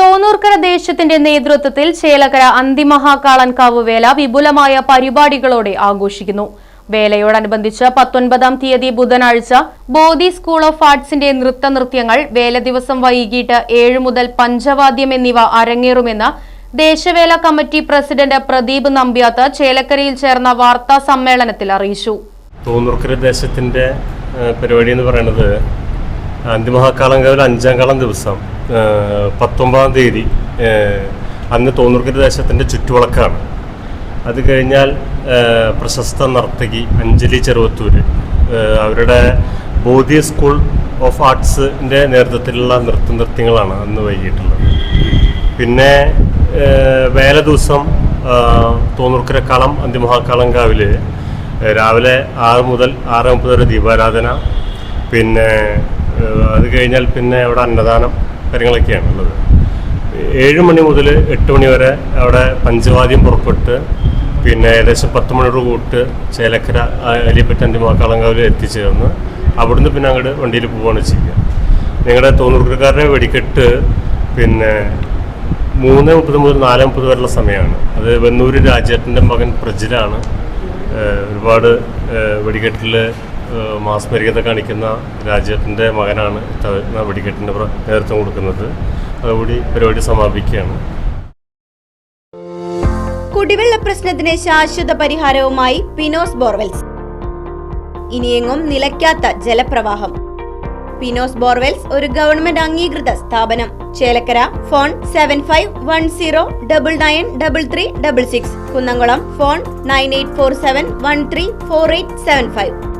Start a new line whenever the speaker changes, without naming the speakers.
തോന്നൂർക്കര ദേശത്തിന്റെ നേതൃത്വത്തിൽ ചേലക്കര അന്തിമഹാകാളൻകാവ് വേല വിപുലമായ പരിപാടികളോടെ ആഘോഷിക്കുന്നു. വേലയോടനുബന്ധിച്ച് പത്തൊൻപതാം തീയതി ബുധനാഴ്ച ബോധി സ്കൂൾ ഓഫ് ആർട്സിന്റെ നൃത്ത നൃത്യങ്ങൾ വേല ദിവസം വൈകിട്ട് ഏഴ് മുതൽ പഞ്ചവാദ്യം എന്നിവ അരങ്ങേറുമെന്ന് ദേശവേല കമ്മിറ്റി പ്രസിഡന്റ് പ്രദീപ് നമ്പ്യാത്ത് ചേലക്കരയിൽ ചേർന്ന വാർത്താ സമ്മേളനത്തിൽ അറിയിച്ചു.
തോന്നൂർക്കര ദേശത്തിന്റെ പരിപാടി എന്ന് പറയുന്നത് അന്തിമഹാക്കാളങ്കാവിൽ അഞ്ചാം കാലം ദിവസം. പത്തൊമ്പതാം തീയതി അന്ന് തോന്നൂർക്കര ദേശത്തിന്റെ ചുറ്റുവിളക്കാണ്. അത് കഴിഞ്ഞാൽ പ്രശസ്ത നർത്തകി അഞ്ജലി ചെറുവത്തൂർ അവരുടെ ബോധി സ്കൂൾ ഓഫ് ആർട്സിന്റെ നേതൃത്വത്തിലുള്ള നൃത്ത നൃത്യങ്ങളാണ് അന്ന് വൈകിട്ടുള്ളത് പിന്നെ വേല ദിവസം തോന്നൂർക്കര കളം അന്തിമഹാക്കാളങ്കാവിൽ രാവിലെ ആറ് മുതൽ ആറ് മുപ്പത് വരെ ദീപാരാധന. പിന്നെ അത് കഴിഞ്ഞാൽ പിന്നെ അവിടെ അന്നദാനം കാര്യങ്ങളൊക്കെയാണ് ഉള്ളത്. ഏഴ് മണി മുതൽ എട്ട് മണി വരെ അവിടെ പഞ്ചവാദ്യം പുറപ്പെട്ട് പിന്നെ ഏകദേശം പത്ത് മണിയോട് കൂട്ട് ചേലക്കര ആ, അലിപ്പറ്റ അന്തിമാക്കാളങ്കാവിൽ എത്തിച്ചേർന്ന് അവിടുന്ന് പിന്നെ അങ്ങോട്ട് വണ്ടിയിൽ പോവുകയാണ് ചെയ്യുക. ഞങ്ങളുടെ തോന്നൂർക്കാരുടെ വെടിക്കെട്ട് പിന്നെ മൂന്ന് മുപ്പത് മുതൽ നാല് മുപ്പത് വരെയുള്ള സമയമാണ്. അത് വെന്നൂര് രാജേട്ടന്റെ മകൻ പ്രജിലാണ് ഒരുപാട് വെടിക്കെട്ടിൽ മാസ്മരികത കാണിക്കുന്ന രാജ്യത്തിന്റെ മകനാണ് വെടിക്കെട്ടിന്റെ നേതൃത്വം കൊടുക്കുന്നത്. അതുകൂടി പരിപാടി സമാപിക്കുകയാണ്.
കുടിവെള്ള പ്രശ്നത്തിന് ശാശ്വത പരിഹാരവുമായി പിനോസ് ബോർവെൽസ്. ഇനിയെങ്ങും നിലയ്ക്കാത്ത ജലപ്രവാഹം. പിനോസ് ബോർവെൽസ് ഒരു ഗവൺമെന്റ് അംഗീകൃത സ്ഥാപനം. Chelakkara phone seven five one zero double nine double three double six. Kunnamkulam phone nine eight four seven one three four eight seven five.